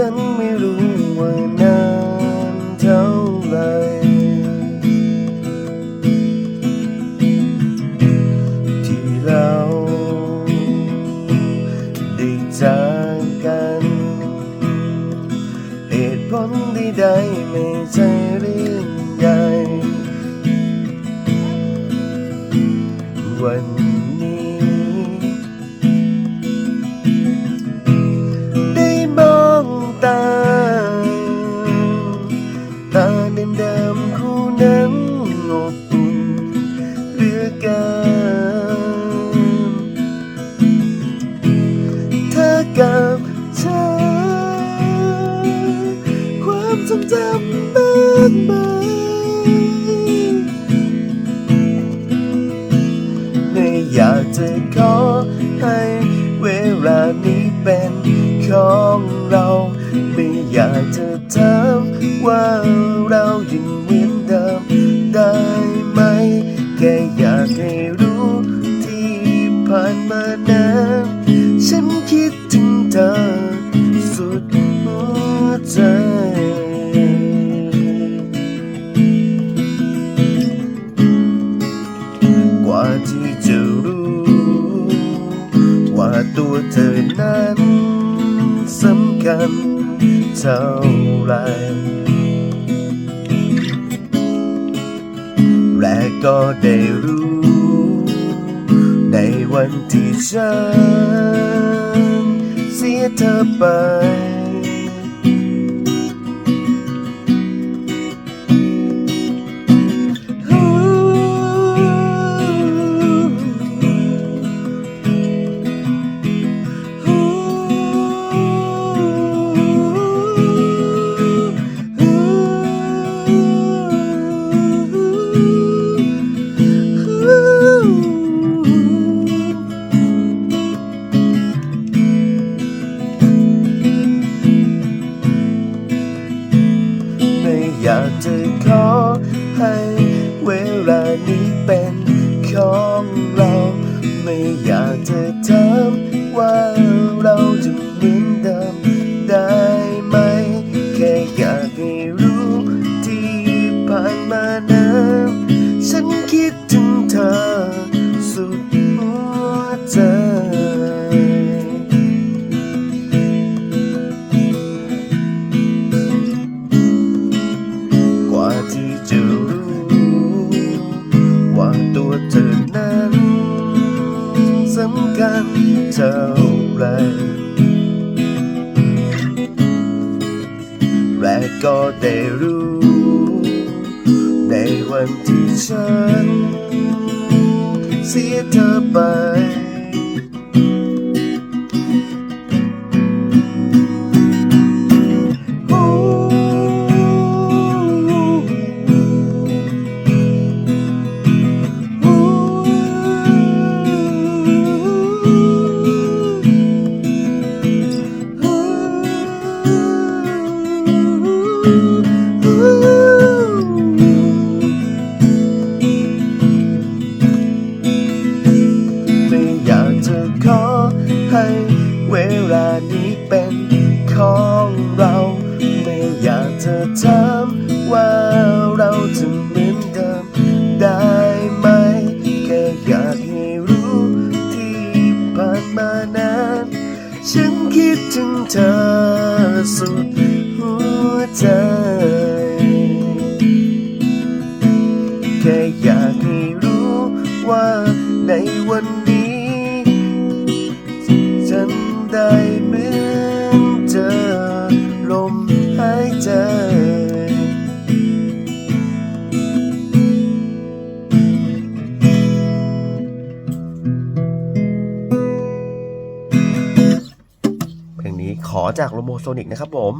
ฉันไม่รู้ว่านานเท่าไหรที่เราได้จากกัน เหตุผลใดๆไม่ใช่เรื่อง ความจำมากมายไม่อยากจะขอให้เวลานี้เป็นของเรา ไม่อยากจะถามว่าเรายังมี ว่าเธอนั้นสำคัญเท่าไรและก็ได้รู้ ในวันที่ฉันเสียเธอไป อยากจะถามว่าเราจะเหมือนเดิมได้ไหม แค่อยากให้รู้ที่ผ่านมานานฉันคิดถึงเธอสุดหัวใจกว่าที่จะรู้ว่าตัวเธอ เท่าไรและก็ได้รู้ ในวันที่ฉัน เสียเธอไป ถึงเธอสุด ขอจากโลโมโซนิกนะครับผม